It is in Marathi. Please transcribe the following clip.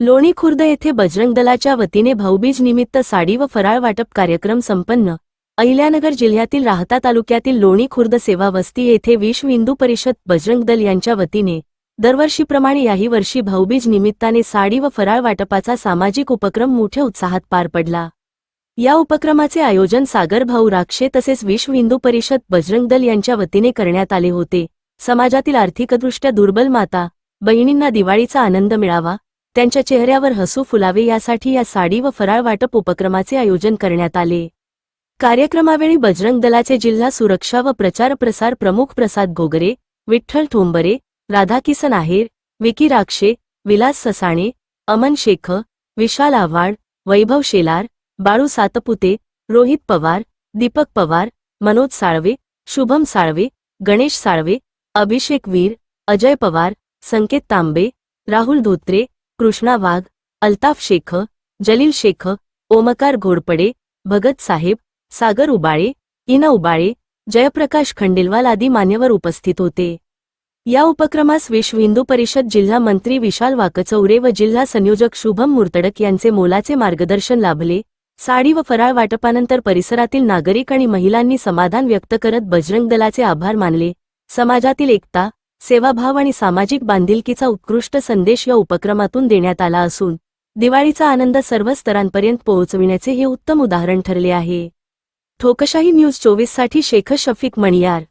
लोणी खुर्द येथे बजरंग दलाच्या वतीने भाऊबीज निमित्त साडी व फराळ वाटप कार्यक्रम संपन्न. अहिल्यानगर जिल्ह्यातील राहता तालुक्यातील लोणी खुर्द सेवा वस्ती येथे विश्व हिंदू परिषद बजरंग दल यांच्या वतीने दरवर्षीप्रमाणे याही वर्षी भाऊबीज निमित्ताने साडी व फराळ वाटपाचा सामाजिक उपक्रम मोठ्या उत्साहात पार पडला. या उपक्रमाचे आयोजन सागर भाऊ राक्षे तसेच विश्व हिंदू परिषद बजरंग दल यांच्या वतीने करण्यात आले होते. समाजातील आर्थिकदृष्ट्या दुर्बल माता बहिणींना दिवाळीचा आनंद मिळावा त्यांच्या चेहऱ्यावर हसू फुलावे यासाठी या साडी व फराळ वाटप उपक्रमाचे आयोजन करण्यात आले. कार्यक्रमावेळी बजरंग दलाचे जिल्हा सुरक्षा व प्रचार प्रसार प्रमुख प्रसाद गोगरे विठ्ठल ठोंबरे राधाकिसन आहेर विकी राक्षे विलास ससाणे अमन शेख विशाल आव्हाड वैभव शेलार बाळू सातपुते रोहित पवार दीपक पवार मनोज साळवे शुभम साळवे गणेश साळवे अभिषेक वीर अजय पवार संकेत तांबे राहुल धोत्रे कृष्णा वाघ अल्ताफ शेख जलील शेख ओमकार घोडपडे भगत साहेब सागर उबाळे इना उबाळे जयप्रकाश खंडेलवाल आदी मान्यवर उपस्थित होते. या उपक्रमास विश्व हिंदू परिषद जिल्हा मंत्री विशाल वाकचौरे व जिल्हा संयोजक शुभम मुर्तडक यांचे मोलाचे मार्गदर्शन लाभले. साडी व फराळ वाटपानंतर परिसरातील नागरिक आणि महिलांनी समाधान व्यक्त करत बजरंग दलाचे आभार मानले. समाजातील एकता सेवाभाव आणि सामाजिक बांधिलकीचा उत्कृष्ट संदेश या उपक्रमातून देण्यात आला असून दिवाळीचा आनंद सर्व स्तरांपर्यंत पोहोचविण्याचे हे उत्तम उदाहरण ठरले आहे. ठोकशाही न्यूज चोवीससाठी शेख शफीक मणियार